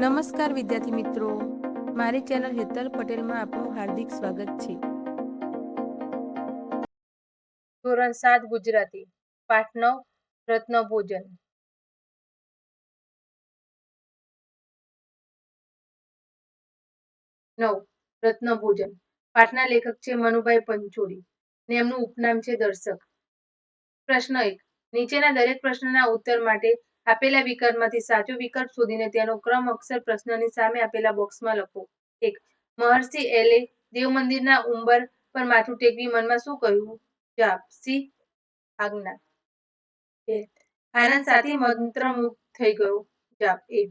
નમસ્કાર વિદ્યાર્થી મિત્રો. મારી ચેનલ હેતલ પટેલમાં આપનું હાર્દિક સ્વાગત છે. ધોરણ સાત ગુજરાતી, પાઠ નવ, રત્ન ભોજન. નવ, રત્ન ભોજન. પાઠના લેખક છે મનુભાઈ પંચોળી ને એમનું ઉપનામ છે દર્શક. પ્રશ્ન એક, નીચેના દરેક પ્રશ્નના ઉત્તર માટે આપેલા વિકલ્પમાંથી સાચો વિકલ્પ શોધીને તેનો ક્રમ અક્ષર પ્રશ્નની સામે આપેલા બોક્સમાં લખો. એક, મહર્ષિ એલે દેવ મંદિરના ઉંબર પર માથું ટેકવી મનમાં શું કહ્યું? જવાબ, સી, આજ્ઞા. આનંદ સાથે મંત્રમુગ્ધ થઈ ગયો. જવાબ, એ,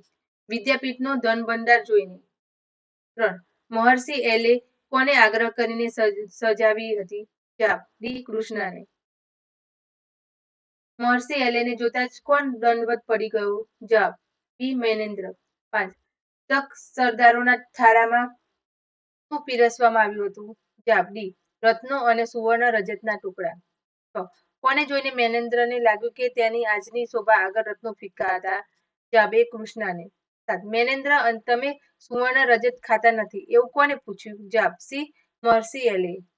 વિદ્યાપીઠનો ધન ભંડાર જોઈને. ત્રણ, મહર્ષિ એલે કોને આગ્રહ કરીને સજાવી હતી? જવાબ, ડી, કૃષ્ણને. મહર્ષિ એલેને જોતા જ કોણ દંડવત પડી ગયું? જવાબ બી મેનેન્દ્ર પાંચ. તક સરદારોના થારામાં શું પીરસવામાં આવ્યું હતું? જવાબ, ડી. રત્નો અને સુવર્ણ રજતના ટુકડા. છ. કોને જોઈને મેનેન્દ્રને લાગ્યું કે તેની આજની શોભા આગળ રત્નો ફિક્કા હતા જવાબ, એ કૃષ્ણને. સાત. મેનેન્દ્ર અન- તમે સુવર્ણ રજત ખાતા નથી. એવું કોને પૂછ્યું? જવાબ, સી. મહર્ષિ એલે.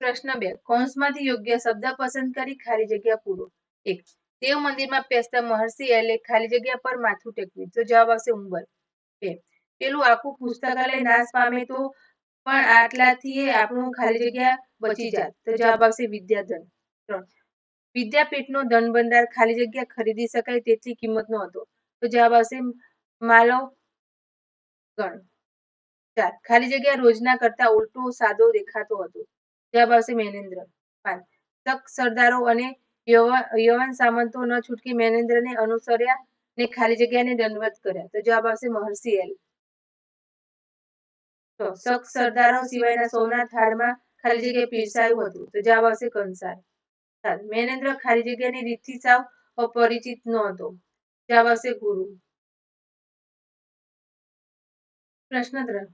પ્રશ્ન બે. કૌંસમાંથી યોગ્ય શબ્દ પસંદ કરી ખાલી જગ્યા પૂરો. એક. દેવ મંદિરમાં પેસતા મહર્ષિ એટલે ખાલી જગ્યા પર માથું ટેકવ્યું તો જવાબ આવશે ઉંબર બે. પેલું આખું પુસ્તકાલય નાશ પામે તો પણ આટલાથી આપણું ખાલી જગ્યા બચી જાય. તો જવાબ આવશે વિદ્યાધન. વિદ્યાપીઠનો ધનભંડાર ખાલી જગ્યા ખરીદી શકાય તેટલી કિંમતનો હતો તો જવાબ આવશે માલવ ગણ. ચાર. ખાલી જગ્યા રોજના કરતા ઉલટો સાદો દેખાતો હતો. જવાબ આવશે મેનેન્દ્ર પાંચ. તક સરદારો અને યવન સામંતો ન છૂટકી મેનેન્દ્રને અનુસર્યા ને ખાલી જગ્યાને દંડવત કર્યા. તો જવાબ આવશે મહર્ષિ એલ. શક સરદારો સિવાયના સૌના થાળમાં ખાલી જગ્યા પીરસાયું હતું. તો જવાબ આવશે કંસાર. સાત. મેનેન્દ્ર ખાલી જગ્યાની રીતથી સાવ અપરિચિત ન હતો જવાબ આવશે ગુરુ. પ્રશ્ન ત્રણ.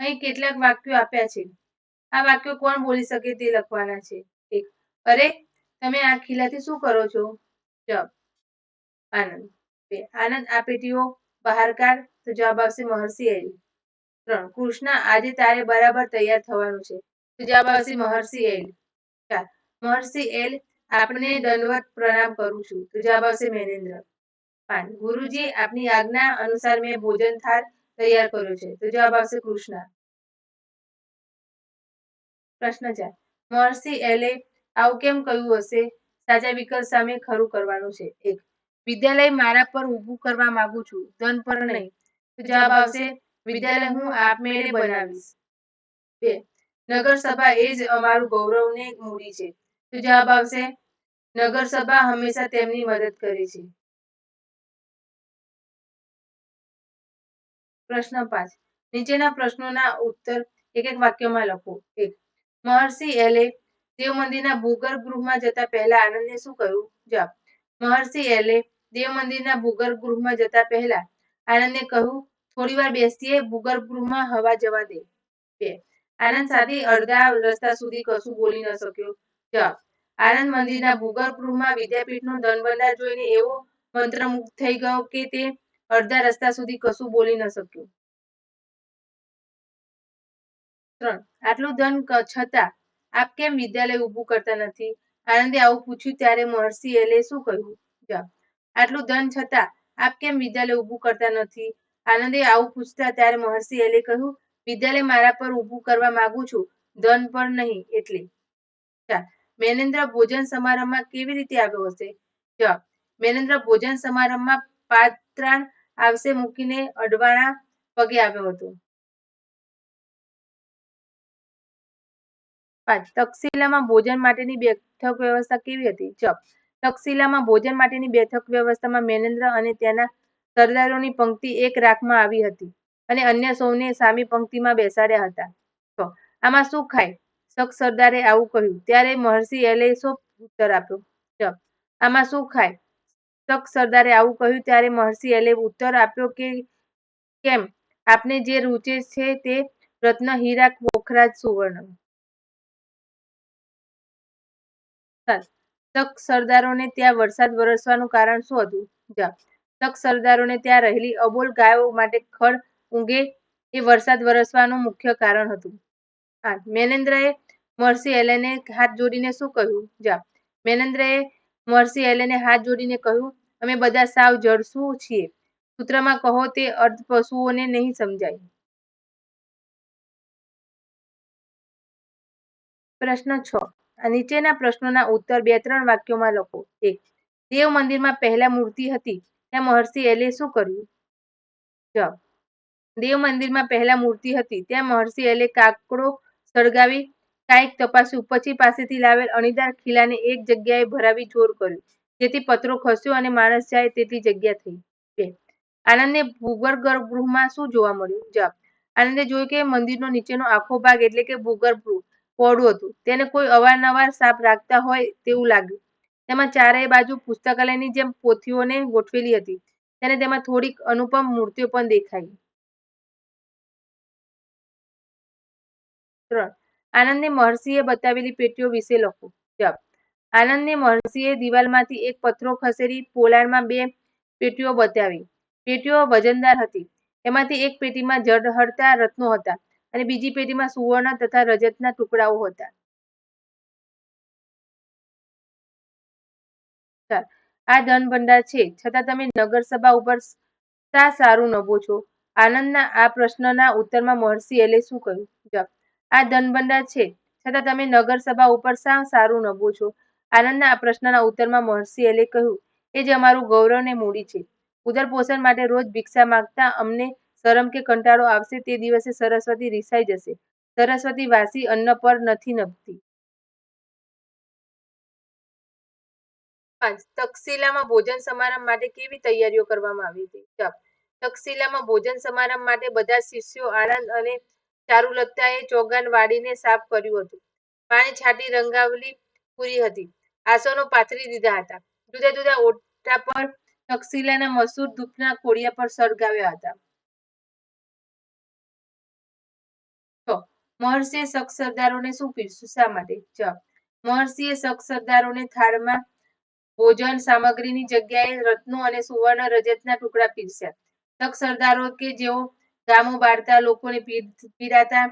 અહીં કેટલાક વાક્યો આપ્યા છે. આ વાક્યો કોણ બોલી શકે તે લખવાના છે? એક. અરે, તમે આ ખીલાથી શું કરો છો? જવાબ. આનંદ. બે. આનંદ, આ પેટીઓ બહાર કાઢ. તો જવાબ આવશે મહર્ષિ એલ ત્રણ. કૃષ્ણ, આજે તારે બરાબર તૈયાર થવાનું છે. તો જવાબ આવશે મહર્ષિ એલ ચાર. મહર્ષિ એલ, આપને દંડવત પ્રણામ કરું છું. તો જવાબ આવશે મેનેન્દ્ર. પાંચ. ગુરુજી, આપની આજ્ઞા અનુસાર મેં ભોજન થાળ તૈયાર કર્યો છે. તો જવાબ આવશે કૃષ્ણ. પ્રશ્ન ચાર મહર્ષિ એલે આવું કેમ કહ્યું હશે? સાચા વિકલ્પ સામે ખરું કરવાનું છે. એક, વિદ્યાલય મારા પર ઊભું કરવા માંગુ છું. ધન પર નહીં. જવાબ આવશે, વિદ્યાલય હું આપમેળે બનાવીશ. બે, નગરસભા એ જ અમારું ગૌરવને મૂડી છે. તો જવાબ આવશે, નગરસભા હંમેશા તેમની મદદ કરે છે. પ્રશ્ન પાંચ, નીચેના પ્રશ્નોના ઉત્તર એક એક વાક્યમાં લખો. એક મહર્ષિ એલે દેવ મંદિરના ભૂગર્ભ ગૃહમાં જતા પહેલા આનંદને શું કહ્યું જવાબ, મહર્ષિ એલે દેવ મંદિરના ભૂગર્ભ ગૃહમાં જતા પહેલા આનંદને કહ્યું થોડી વાર બેસીએ, ભૂગર્ભ ગૃહમાં હવા જવા દે. આનંદ સાથે અડધા રસ્તા સુધી કશું બોલી ન શક્યો. જવાબ, આનંદ મંદિરના ભૂગર્ભ ગૃહમાં વિદ્યાપીઠનો ધનભંડાર જોઈને એવો મંત્રમુગ્ધ થઈ ગયો કે તે અડધા રસ્તા સુધી કશું બોલી ન શક્યો. ત્રણ. આટલું ધન છતાં આપ કેમ વિદ્યાલય ઊભું કરતા નથી? આનંદે આવું પૂછ્યું ત્યારે મહર્ષિ એલે શું કહ્યું? જવાબ, આટલું ધન છતાં આપ કેમ વિદ્યાલય ઊભું કરતા નથી? આનંદે આવું પૂછતા ત્યારે મહર્ષિ એલે કહ્યું, વિદ્યાલય મારા પર ઊભું કરવા માંગુ છું, ધન પર નહીં, એટલે. ચાર મેનેન્દ્ર ભોજન સમારંભમાં કેવી રીતે આવ્યો હશે? જવાબ, મેનેન્દ્ર ભોજન સમારંભમાં પાત્રાણ આવશે મૂકીને અડવાણા પગે આવ્યો હતો. પાંચ તક્ષશિલામાં ભોજન માટેની બેઠક વ્યવસ્થા કેવી હતી? છ તક્ષશિલામાં ભોજન માટેની બેઠક વ્યવસ્થામાં મેનેન્દ્ર અને તેના સરદારોની પંક્તિ એક રાખમાં આવી હતી અને અન્ય સૌને સામી પંક્તિમાં બેસાડ્યા હતા. આમાં શું ખાય? શક સરદારે આવું કહ્યું. ત્યારે મહર્ષિ એલે શું ઉત્તર આપ્યો? જવાબ, આમાં શું ખાય? શક સરદારે આવું કહ્યું ત્યારે મહર્ષિ એલે ઉત્તર આપ્યો કે, કેમ? આપને જે રૂચે છે તે રત્ન હીરા પોખરાજ સુવર્ણ. તક સરદારોને ત્યાં વરસાદ વરસવાનું કારણ શું હતું? જવાબ, તક સરદારોને ત્યાં રહેલી અબોલ ગાયો માટે ખડ ઊંઘે એ વરસાદ વરસવાનું મુખ્ય કારણ હતું. આઠ મેનેન્દ્રએ મર્સી એલેને હાથ જોડીને શું કહ્યું? જા મેનેન્દ્રએ મર્સી એલેને હાથ જોડીને કહ્યું, અમે બધા સાવ જડશું છીએ. સૂત્રમાં કહો તે અર્ધ પશુઓને નહીં સમજાય. પ્રશ્ન છ નીચેના પ્રશ્નોના ઉત્તર બે ત્રણ વાક્યોમાં લખો. એક, દેવ મંદિરમાં પહેલા મૂર્તિ હતી, ત્યાં મહર્ષિ એલે શું કર્યું? જવાબ, દેવ મંદિરમાં પહેલા મૂર્તિ હતી, ત્યાં મહર્ષિ એલે કાકડો સળગાવી, કાંઈક તપાસ્યું પછી પાસેથી લાવેલ અણીદાર ખીલાને એક જગ્યાએ ભરાવી જોર કર્યું. જેથી પત્રો ખસ્યો અને માણસ જાય તેટલી જગ્યા થઈ. બે, આનંદને ભૂગર્ભ ગૃહમાં શું જોવા મળ્યું? જવાબ, આનંદે જોયું કે મંદિરનો નીચેનો આખો ભાગ એટલે કે ભૂગર્ભ પહોળું હતું. તેને કોઈ અવારનવાર સાપ રાખતા હોય તેવું લાગ્યું. તેમાં ચારેય બાજુ પુસ્તકાલયની જેમ પોથીઓને ગોઠવેલી હતી. તેને તેમાં થોડીક અનુપમ મૂર્તિઓ પણ દેખાઈ. આનંદને મહર્ષિએ બતાવેલી પેટીઓ વિશે લખો. જવાબ. આનંદને મહર્ષિએ દિવાલમાંથી એક પથ્થરો ખસેડી પોલાણમાં બે પેટીઓ બતાવી. પેટીઓ વજનદાર હતી. એમાંથી એક પેટીમાં ઝળહળતા રત્નો હતા. અને બીજી પેઢીમાં સુવર્ણ તથા રજતના ટુકડાઓ હતા. આ ધન ભંડાર છે. છતાં તમે નગરસભા ઉપર શા સારું નભો છો. આનંદના આ પ્રશ્નના ઉત્તરમાં મહર્ષિ એલે શું કહ્યું? જવાબ, આ ધન ભંડાર છે. છતાં તમે નગરસભા ઉપર શા સારું નભો છો? આનંદના આ પ્રશ્નના ઉત્તરમાં મહર્ષિ એલે કહ્યું, એ જ અમારું ગૌરવ ને મૂડી છે. ઉદર પોષણ માટે રોજ ભિક્ષા માંગતા અમને શરમ કે કંટાળો આવશે તે દિવસે સરસ્વતી રિસાઈ જશે. સરસ્વતી વાસી અન્ન પર નથી નભતી. પાંચ તક્ષશિલામાં ભોજન સમારંભ માટે કેવી તૈયારીઓ કરવામાં આવી હતી? જવાબ તક્ષશિલામાં ભોજન સમારંભ માટે બધા શિષ્યો આનંદ અને ચારુલતાએ ચોગાન વાળીને સાફ કર્યું હતું. પાણી છાંટી રંગાવલી પૂરી હતી. આસનો પાથરી દીધા હતા. જુદા જુદા ઓટા પર તક્ષશિલાના મસૂર ધૂપના કોળિયા પર સળગાવ્યા હતા. મહર્ષિએ શક શું પીરસ્યું? શા માટે? જવાબ. મહર્ષિએ શક થાળમાં ભોજન સામગ્રીની જગ્યાએ રત્નો અને સુવર્ણ રજતના ટુકડા પીરસ્યા. શક કે જેઓ ગામો બાળતા લોકોને પીડાતા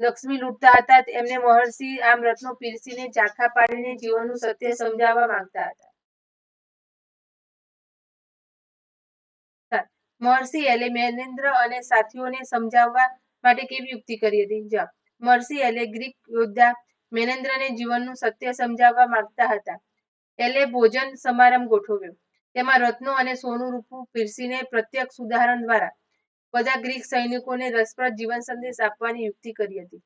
લક્ષ્મી લૂંટતા હતા એમને મહર્ષિ આમ રત્નો પીરસીને ઝાંખા પાડીને જીવનનું સત્ય સમજાવવા માંગતા હતા. મહર્ષિ એટલે મેનેન્દ્ર અને સાથીઓને સમજાવવા માટે કેવી યુક્તિ કરી હતી? જવાબ મર્સી એલે ગ્રીક યોદ્ધા મેનેન્દ્રને જીવનનું સત્ય સમજાવવા માંગતા હતા. એલે ભોજન સમારંભ ગોઠવ્યો. તેમાં રત્નો અને સોનું રૂપું પીરસીને પ્રત્યક્ષ ઉદાહરણ દ્વારા બધા ગ્રીક સૈનિકોને રસપ્રદ જીવન સંદેશ આપવાની યુક્તિ કરી હતી.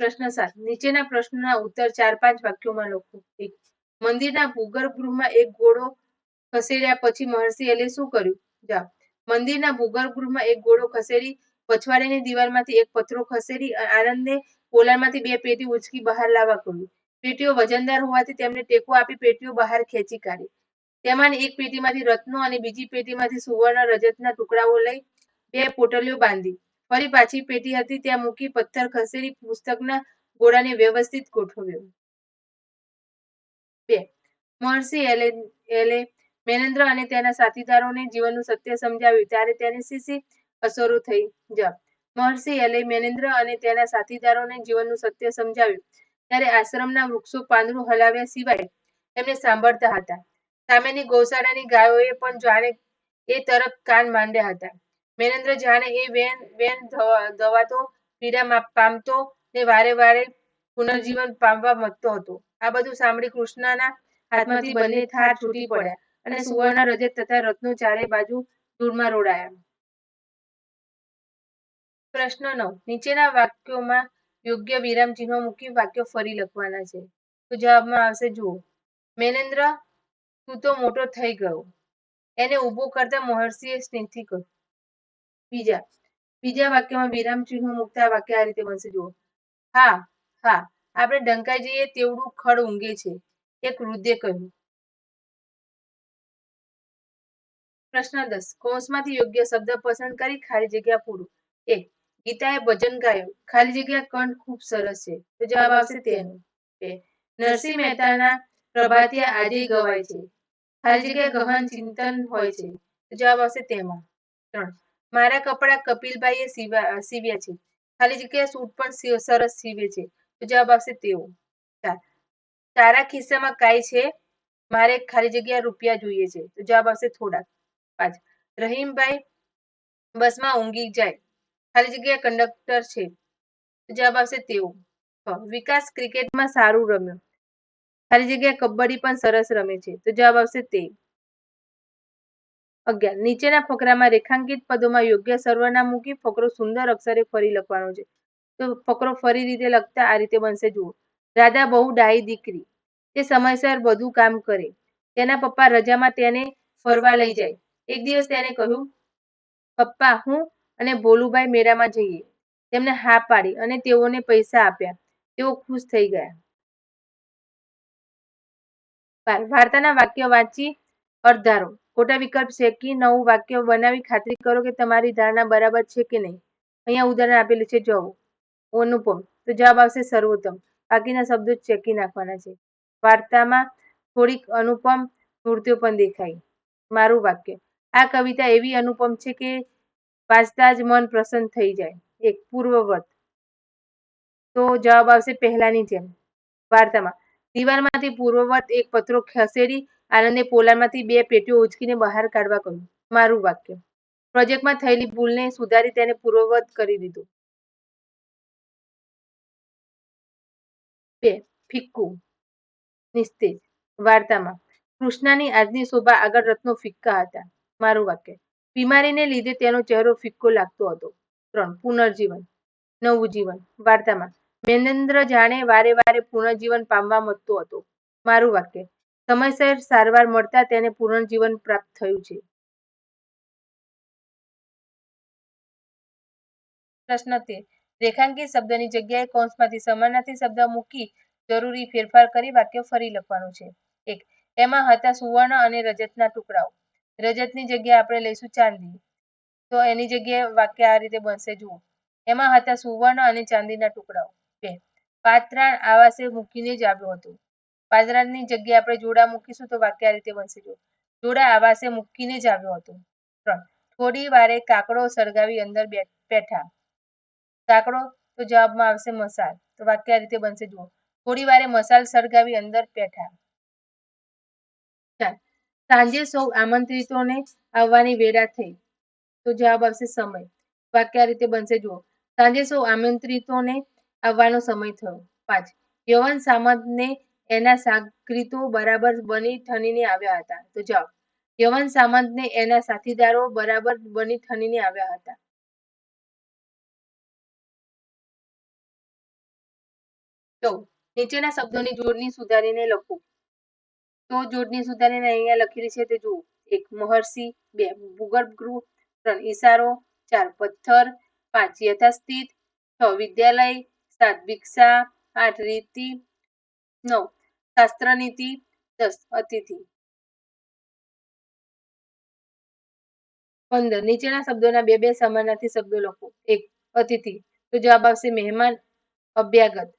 પ્રશ્ન સાત, નીચેના પ્રશ્નોના ઉત્તર ચાર પાંચ વાક્યોમાં લખો. એક, મંદિરના ભૂગર્ભ ગૃહમાં એક ઘોડો ખસેડ્યા પછી મહર્ષિ એલે શું કર્યું? જવાબ મંદિરના ભૂગર્ભ એક ઘોડો ખસેડી પછવાડેની દિવાલમાંથી એક પથરો ખસેડી આનંદને પોલાણમાંથી બે પેટી ઉચકી બહાર લાવવા કહ્યું. પેટીઓ વજનદાર હોવાથી તેમને ટેકો આપી પેટીઓ બહાર ખેંચી કાઢી. તેમાંની એક પેટીમાંથી રત્નો અને બીજી પેટીમાંથી સુવર્ણ રજતના ટુકડાઓ લઈ બે પોટલીઓ બાંધી. ફરી પાછી પેટી હતી, ત્યાં મૂકી પથ્થર ખસેડી પુસ્તકના ગોળાને વ્યવસ્થિત ગોઠવ્યો. બે. મહર્ષિ એલે એલે મેનેન્દ્ર અને તેના સાથીદારોને જીવનનું સત્ય સમજાવ્યું. ત્યારે તેને શીશી અસરો થઈ. જ. મહર્ષિ એલે મેનેન્દ્ર અને તેના સાથીદારોને જીવનનું સત્ય સમજાવ્યું. ત્યારે આશ્રમના વૃક્ષો પાંદડું હલાવ્યા સિવાય એમને સાંભળતા હતા. સામેની ગૌશાળાની ગાયોએ પણ જાણે એ તરફ કાન માંડ્યા હતા. મેનેન્દ્ર જાણે એ વેન વેન દવાતો પીડા પામતો ને વારે વારે પુનર્જીવન પામવા મથતો હતો. આ બધું સાંભળી કૃષ્ણના હાથમાંથી બંને થાર છૂટી પડ્યા. અને સુવર્ણ રજત તથા રત્નો ચારે બાજુ ધૂળમાં રોડાયા. પ્રશ્ન નવ. નીચેના વાક્યોમાં યોગ્ય વિરામ ચિહ્નો મૂકી વાક્યો ફરી લખવાના છે. તો જવાબમાં આવશે જુઓ. મેનેન્દ્ર તું તો મોટો થઈ ગયો. એને ઊભો કરતા મહર્ષિએ સ્નેહથી કહ્યું. બીજા બીજા વાક્યમાં વિરામ ચિહ્નો મૂકતા વાક્ય આ રીતે બનશે જુઓ. હા હા. આપણે ડંકાઈ જઈએ તેવડું ખડ ઊંઘે છે. એક વૃદ્ધે કહ્યું. પ્રશ્ન દસ. કૌંસમાંથી યોગ્ય શબ્દ પસંદ કરી ખાલી જગ્યા પૂરું. એ. ગીતાએ ભજન ગાયું. ખાલી જગ્યા કંઠ ખૂબ સરસ છે. તો જવાબ આવશે તેનું. બે. નરસિંહ મહેતાના પ્રભાતિયા આજે ગવાય છે. ખાલી જગ્યા ગહન ચિંતન હોય છે. તો જવાબ આવશે તેમાં. ત્રણ. મારા કપડા કપિલભાઈએ સીવા, સીવ્યા છે. ખાલી જગ્યા સૂટ પણ સરસ સીવે છે. તો જવાબ આવશે તેઓ. ચાર. તારા ખિસ્સામાં કાંઈ છે? મારે ખાલી જગ્યા રૂપિયા જોઈએ છે. તો જવાબ આવશે થોડાક. પાંચ રહીમભાઈ બસમાં ઊંઘી જાય. ખાલી જગ્યા કંડક્ટર છે. જવાબ આવશે તેઓ. વિકાસ ક્રિકેટમાં સારું રમ્યો. ખાલી જગ્યા કબડ્ડી પણ સરસ રમે છે. તો જવાબ આવશે તે. અગિયાર. નીચેના ફકરામાં રેખાંકિત પદોમાં યોગ્ય સર્વનામ મૂકી ફકરો સુંદર અક્ષરે ફરી લખવાનો છે. તો ફકરો ફરી રીતે લખતા આ રીતે બનશે, જુઓ. રાધા બહુ ડાહી દીકરી. તે સમયસર બધું કામ કરે. તેના પપ્પા રજામાં તેને ફરવા લઈ જાય. એક દિવસ તેને કહ્યું, પપ્પા, હું અને ભોલુભાઈ મેળામાં જઈએ. તેમને હા પાડી અને તેઓને પૈસા આપ્યા. તેઓ ખુશ થઈ ગયા. વાર્તાના વાક્ય વાંચી અર્ધારો. ખોટા વિકલ્પ શેકી નવું વાક્ય બનાવી ખાતરી કરો કે તમારી ધારણા બરાબર છે કે નહીં? અહીંયા ઉદાહરણ આપેલું છે જવું અનુપમ. તો જવાબ આવશે સર્વોત્તમ. બાકીના શબ્દો ચેકી નાખવાના છે. વાર્તામાં થોડીક અનુપમ મૂર્તિઓ પણ દેખાય મારું વાક્ય. આ કવિતા એવી અનુપમ છે કે વાંચતા જ મન પ્રસન્ન થઈ જાય, એક પૂર્વવત. તો જવાબ આવશે પહેલાની જેમ, વાર્તામાં. દિવાલમાંથી પૂર્વવત એક પત્રો ખસેડી આનંદે પોલામાંથી બે પેટીઓ ઉચકીને બહાર કાઢવા કહ્યું, મારું વાક્ય. પ્રોજેક્ટમાં થયેલી ભૂલને સુધારી તેને પૂર્વવત કરી દીધું. બે, ફિક્કુ. નિસ્તેજ. વાર્તામાં. કૃષ્ણાની આજની શોભા આગળ રત્નો ફિક્કા હતા. મારું વાક્ય. બીમારીને લીધે તેનો ચહેરો ફિક્કો લાગતો હતો. ત્રણ, પુનર્જીવન. નવું જીવન. વાર્તામાં, મેનેન્દ્ર જાણે વારે વારે પુનર્જીવન પામવા મથતો હતો. મારું વાક્ય, સમયસર સારવાર મળતા તેને પુનર્જીવન પ્રાપ્ત થયું છે. પ્રશ્ન તે, રેખાંકિત શબ્દની જગ્યાએ કૌંસમાંથી સમાનાર્થી શબ્દ મૂકી જરૂરી ફેરફાર કરી વાક્ય ફરી લખવાનું છે. એક, એમાં હતા સુવર્ણ અને રજતના ટુકડાઓ. રજતની જગ્યાએ આપણે લઈશું ચાંદી. તો એની જગ્યાએ વાક્ય આ રીતે બનશે, જુઓ. એમાં હતા સુવર્ણ અને ચાંદીના ટુકડાઓ. બે. પાત્રાણ આવાસે મૂકીને જ આવ્યો હતો. પાત્રાણની જગ્યાએ આપણે જોડા મૂકીશું તો વાક્ય આ રીતે બનશે, જુઓ. જોડા આવાસે મૂકીને જ આવ્યો હતો. ત્રણ. થોડી વારે કાકડો સળગાવી અંદર બેઠા કાકડો, તો જવાબમાં આવશે મસાલ. તો વાક્ય આ રીતે બનશે, જુઓ. થોડી વારે મસાલ સળગાવી અંદર બેઠા. ચાર. સાંજે સૌ આમંત્રિતોને આવવાની વેરા થઈ. તો જવાબ આવશે સમય. વાક્ય આ રીતે બનશે, જુઓ. સાંજે સૌ આમંત્રિતોને આવવાનો સમય થયો. પાંચ. યવન સામંતને એના સાગરીતો બરાબર બની ઠનીને આવ્યા હતા. તો જવાબ. યવન સામંતને એના સાથીદારો બરાબર બની ઠનીને આવ્યા હતા. નીચેના શબ્દોની જોડણી સુધારીને લખો. તો જોડણી સુધારીને અહીંયા લખેલી છે તે જુઓ. એક મહર્ષિ, બે ભૂગર્ભ ત્રણ ઈશારો, ચાર પથ્થર, પાંચ યથાસ્થિત, છ વિદ્યાલય, સાત ભિક્ષા, આઠ રીતિ, નવ શાસ્ત્રનીતિ, દસ અતિથિ. પંદર નીચેના શબ્દોના બે બે સમાનાર્થી શબ્દો લખો. એક અતિથિ, તો જવાબ આવશે મહેમાન, અભ્યાગત.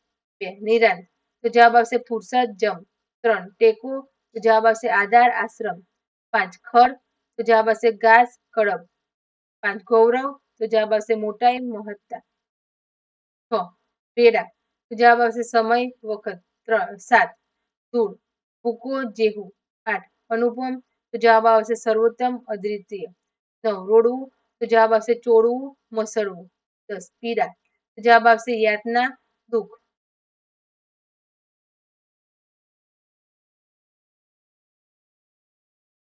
બે નિરાંત તો જવાબ આવશે ફુરસદ જમ. ત્રણ ટેકો તો જવાબ આવશે આધાર આશ્રમ. પાંચ ખડ તો જવાબ આવશે ઘાસ કડબ પાંચ, ગૌરવ, તો જવાબ આવશે મોટાઈ મહત્તા. છ વેડા તો જવાબ આવશે સમય, વખત. ત્રણ, સાત, ધૂળ ફૂકો જેહું. આઠ, અનુપમ, તો જવાબ આવશે સર્વોત્તમ અદ્વિતીય. નવ, રોડવું, તો જવાબ આવશે ચોળવું મસળવું. દસ, પીડા, તો જવાબ આવશે યાતના, દુઃખ.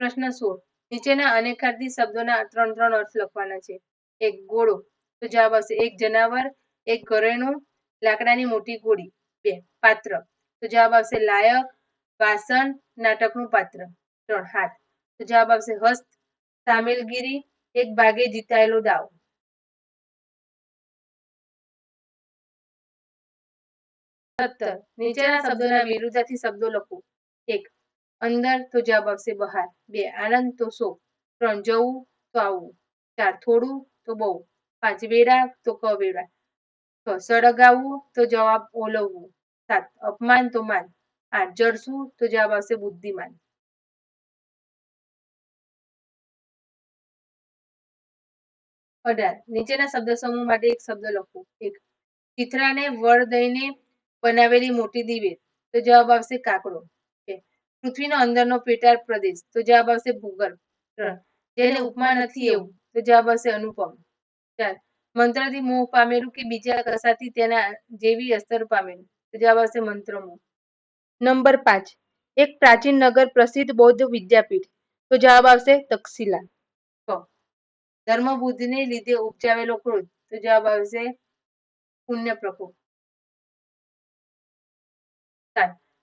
પ્રશ્ન સોળ. નીચેના અનેકાર્થી શબ્દોના ત્રણ ત્રણ અર્થ લખવાના છે. એક ગોળો, તો જવાબ આવશે એક જનાવર, એક ઘરેણું, લાકડાની મોટી ગોળી. બે, પાત્ર, તો જવાબ આવશે લાયક, વાસણ, નાટકનું પાત્ર. ત્રણ, હાથ, તો જવાબ આવશે હસ્ત, સામેલગીરી, એક ભાગે જીતાયેલો દાવ. સત્તર, નીચેના શબ્દોના વિરુદ્ધાર્થી શબ્દો લખો. એક અંદર તો જવાબ આવશે બહાર બે આનંદ તો શોક ત્રણ જવું તો આવવું ચાર થોડું તો બહુ પાંચ વેડા તો કવેડા છ સળગાવવું તો જવાબ ઓલવવું સાત અપમાન તો માન આઠ જળસુ તો જવાબ આવશે બુદ્ધિમાન અઢાર નીચેના શબ્દ સમૂહ માટે એક શબ્દ લખો એક ચિત્રાને વળ દઈને બનાવેલી મોટી દિવેલ તો જવાબ આવશે કાકડો બે પૃથ્વીનો અંદરનો પેટાર પ્રદેશ. તો જવાબ આવશે ભૂગર્ભ. જેને ઉપમા નથી એવું, તો જવાબ આવશે અનુપમ. ચાર. મંત્રથી મોહ પામેલું કે બીજા કશાથી તેના જેવી અસર પામેલું? તો જવાબ આવશે મંત્રમોહ. નંબર પાંચ. એક પ્રાચીન નગર પ્રસિદ્ધ બૌદ્ધ વિદ્યાપીઠ. તો જવાબ આવશે તક્ષશિલા. છ. ધર્મબુદ્ધને લીધે ઉપજાવેલો ક્રોધ. તો જવાબ આવશે પુણ્ય પ્રકોપ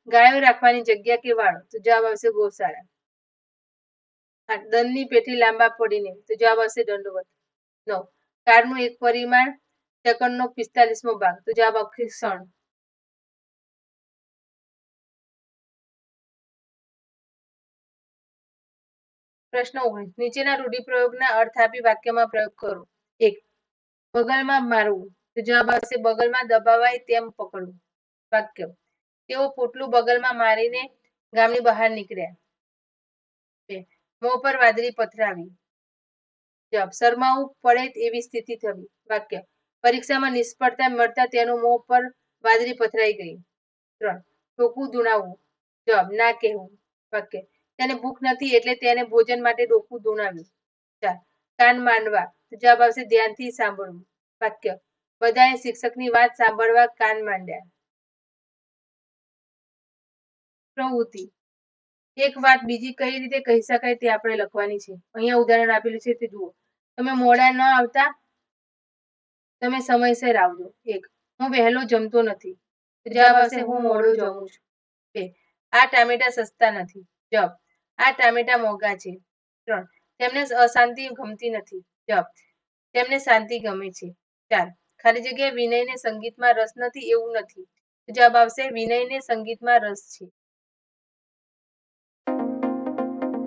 ગાયો રાખવાની જગ્યા કે વાળો? તો જવાબ આવશે ગૌશાળા. આઠ પેટી લાંબા પડીને. તો જવાબ આવશે દંડવત. નવ. કાળનું એક પરિમાણ સેકન્ડનો પિસ્તાલીસમો ભાગ. તો જવાબ આવશે ક્ષણ પ્રશ્ન ઓગણીસ. નીચેના રૂઢિપ્રયોગના અર્થ આપી વાક્યમાં પ્રયોગ કરો. એક. બગલમાં મારવું. તો જવાબ આવશે બગલમાં દબાવાય તેમ પકડવું. વાક્ય. તેઓ પોટલું બગલમાં મારીને ગામની બહાર નીકળ્યા. મોં પર વાદળી પથરાવી. જવાબ શરમાવું પડે એવી સ્થિતિ થવી. વાક્ય, પરીક્ષામાં નિષ્ફળતા મળતા તેનું મોં પર વાદળી પથરાઈ ગઈ. ત્રણ. ટોકું ધૂણાવવું. જવાબ, ના કહેવું. વાક્ય, તેને ભૂખ નથી એટલે તેને ભોજન માટે ડોકું ધૂણાવ્યું. ચાર. કાન માંડવા. જવાબ આવશે, ધ્યાનથી સાંભળવું. વાક્ય, બધાએ શિક્ષકની વાત સાંભળવા કાન માંડ્યા. પ્રવૃત્તિ. એક વાત બીજી કઈ રીતે કહી શકાય તે આપણે લખવાની છે. અહીંયા ઉદાહરણ આપેલું છે તે જુઓ. તમે મોડા ન આવતા, તમે સમયસર આવજો. એક, હું વહેલો જમતો નથી. જવાબ આવશે, હું મોડો જમું છું. બે, આ ટામેટા સસ્તા નથી. જવાબ, આ ટામેટા મોંઘા છે. ત્રણ, તેમને અશાંતિ ગમતી નથી. જવાબ, તેમને શાંતિ ગમે છે. ચાર, ખાલી જગ્યાએ વિનયને સંગીતમાં રસ નથી, એવું નથી. જવાબ આવશે, વિનયને સંગીતમાં રસ છે.